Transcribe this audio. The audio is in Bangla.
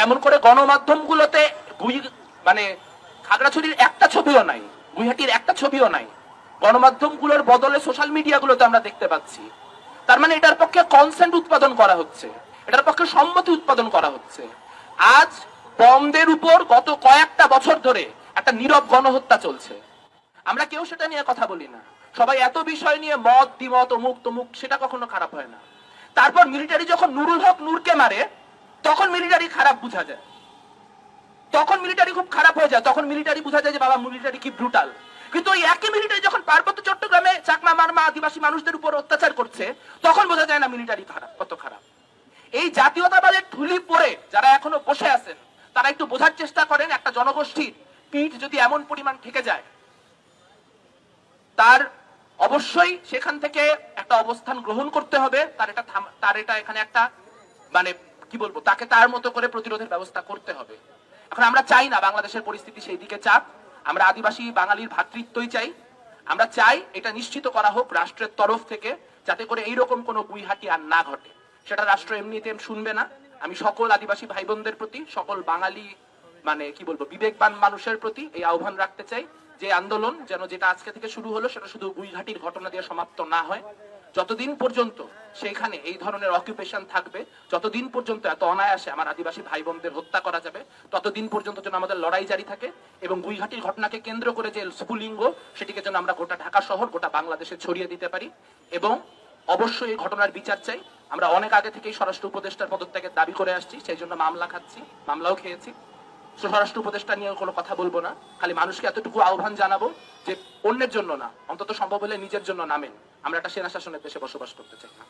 যেমন করে গণমাধ্যমগুলোতে মানে খাগড়াছড়ির একটা ছবিও নাই গুইহাটির একটা ছবিও নাই। গণমাধ্যমগুলোর বদলে সোশ্যাল মিডিয়াগুলোতে আমরা দেখতে পাচ্ছি। তার মানে এটার পক্ষে কনসেন্ট উৎপাদন করা হচ্ছে, এটার পক্ষে সম্মতি উৎপাদন করা হচ্ছে। আজ বমদের উপর গত কয়েকটা বছর ধরে একটা নীরব গণহত্যা চলছে। আমরা কেউ সেটা নিয়ে কথা বলি না। সবাই এত বিষয় নিয়ে মত, দ্বিমত অমুক তমুক সেটা কখনো খারাপ হয় না। তারপর মিলিটারি যখন নুরুল হক নূরকে মারে তখন মিলিটারি খারাপ বোঝা যায়। তখন মিলিটারি খুব খারাপ হয়ে যায়। তখন মিলিটারি বোঝা যায় যে, বাবা মিলিটারি কি ব্রুটাল কিন্তু ওই একই মিলিটারি যখন পার্বত্য চট্টগ্রামে চাকমা, মারমা আদিবাসী মানুষদের উপর অত্যাচার করছে, তখন বোঝা যায় না মিলিটারি খারাপ, কত খারাপ। এই জাতীয়তাবাদের ঠুলি পরে যারা এখনও বসে আছেন, তারা একটু বোঝার চেষ্টা করেন, একটা জনগোষ্ঠীর পিঠ যদি এমন পরিমাণ থেকে যায়, তার অবশ্যই সেখান থেকে একটা অবস্থান গ্রহণ করতে হবে। তার এটা তার এটা এখানে একটা মানে কি বলব, তাকে তার মতো করে প্রতিরোধের ব্যবস্থা করতে হবে। এখন আমরা চাই না বাংলাদেশের পরিস্থিতি সেই দিকে চাপ আমরা আদিবাসী বাঙালির ভ্রাতৃত্বই চাই। আমরা চাই এটা নিশ্চিত করা হোক রাষ্ট্রের তরফ থেকে, যাতে করে এইরকম কোনো বুইহাটি আর না ঘটে। সেটা রাষ্ট্র এমনিতে শুনবে না। আমি সকল আদিবাসী ভাই বোনদের প্রতি, সকল বাঙালি মানে কি বলব, বিবেকবান মানুষের প্রতি এই আহ্বান রাখতে চাই যে আন্দোলন যেন যেটা আজকে থেকে শুরু হলো, সেটা শুধু গুইঘাটির ঘটনা দিয়ে সমাপ্ত না হয়। যতদিন পর্যন্ত সেখানে এই ধরনের অকুপেশন থাকবে, যতদিন পর্যন্ত এত অনায়াসে আমার আদিবাসী ভাই বোনদের হত্যা করা যাবে, ততদিন পর্যন্ত যেন আমাদের লড়াই জারি থাকে এবং গুইঘাটির ঘটনাকে কেন্দ্র করে যে স্ফুলিঙ্গ, সেটিকে যেন আমরা গোটা ঢাকা শহর, গোটা বাংলাদেশে ছড়িয়ে দিতে পারি এবং অবশ্যই এই ঘটনার বিচার চাই। আমরা অনেক আগে থেকেই স্বরাষ্ট্র উপদেষ্টার পদত্যাগের দাবি করে আসছি, সেই জন্য মামলা খাচ্ছি, মামলাও খেয়েছি। স্বরাষ্ট্র উপদেষ্টা নিয়ে কোনো কথা বলব না। খালি মানুষকে এতটুকু আহ্বান জানাব যে অন্যের জন্য না, অন্তত সম্ভব হলে নিজের জন্য নামেন। আমরা একটা সেনা শাসনের দেশে বসবাস করতে চাই না।